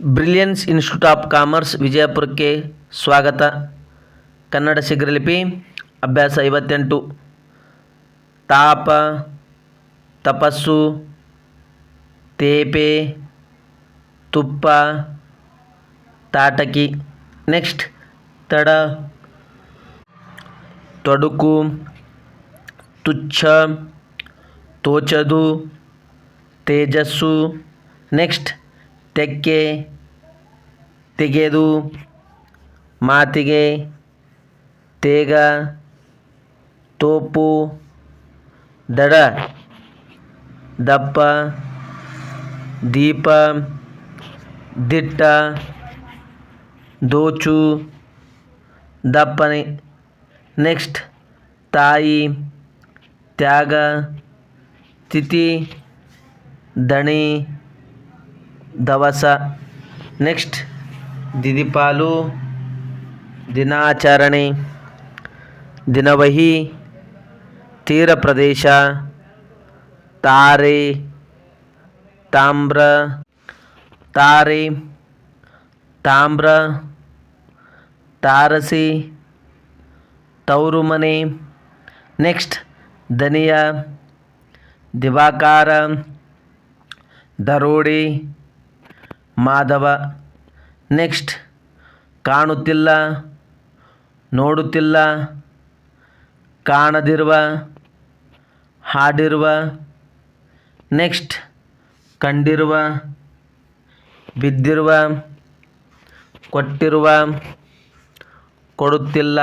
Brilliance institute of commerce ವಿಜಯಪುರಕ್ಕೆ ಸ್ವಾಗತ ಕನ್ನಡ ಶೀಘ್ರಲಿಪಿ ಅಭ್ಯಾಸ ಐವತ್ತೆಂಟು ತಾಪ ತಪಸ್ಸು ತೇಪೆ ತುಪ್ಪ ತಾಟಕಿ ನೆಕ್ಸ್ಟ್ ತಡ ತೊಡಕು ತುಚ್ಛ ತೋಚದು ತೇಜಸ್ಸು ನೆಕ್ಸ್ಟ್ ತೆಕ್ಕೆ, ತೆಗೆದು, ಮಾತಿಗೆ, ತೇಗ, ತೋಪು, ದಡ, ದಪ್ಪ, ದೀಪ, ದಿಟ್ಟ, ದೋಚು, ದಪ್ಪನೆ. ನೆಕ್ಸ್ಟ್, ತಾಯಿ, ತ್ಯಾಗ, ತಿಥಿ, ದಣಿ. ದವಸ ನೆಕ್ಸ್ಟ್ ದಿದಿಪಾಲು ದಿನಾಚರಣೆ ದಿನವಹಿ ತೀರ ಪ್ರದೇಶ ತಾರೆ ತಾಮ್ರ ತಾರೆ ತಾಮ್ರ ತಾರಸಿ ತವರು ಮನೆ ನೆಕ್ಸ್ಟ್ ದನಿಯ ದಿವಾಕಾರ ದರೋಡೆ ಮಾಧವ. ನೆಕ್ಸ್ಟ್. ಕಾಣುತ್ತಿಲ್ಲ ನೋಡುತ್ತಿಲ್ಲ ಕಾಣದಿರುವ ಹಾಡಿರುವ. ನೆಕ್ಸ್ಟ್. ಕಂಡಿರುವ ಬಿದ್ದಿರುವ ಕೊಟ್ಟಿರುವ ಕೊಡುತ್ತಿಲ್ಲ.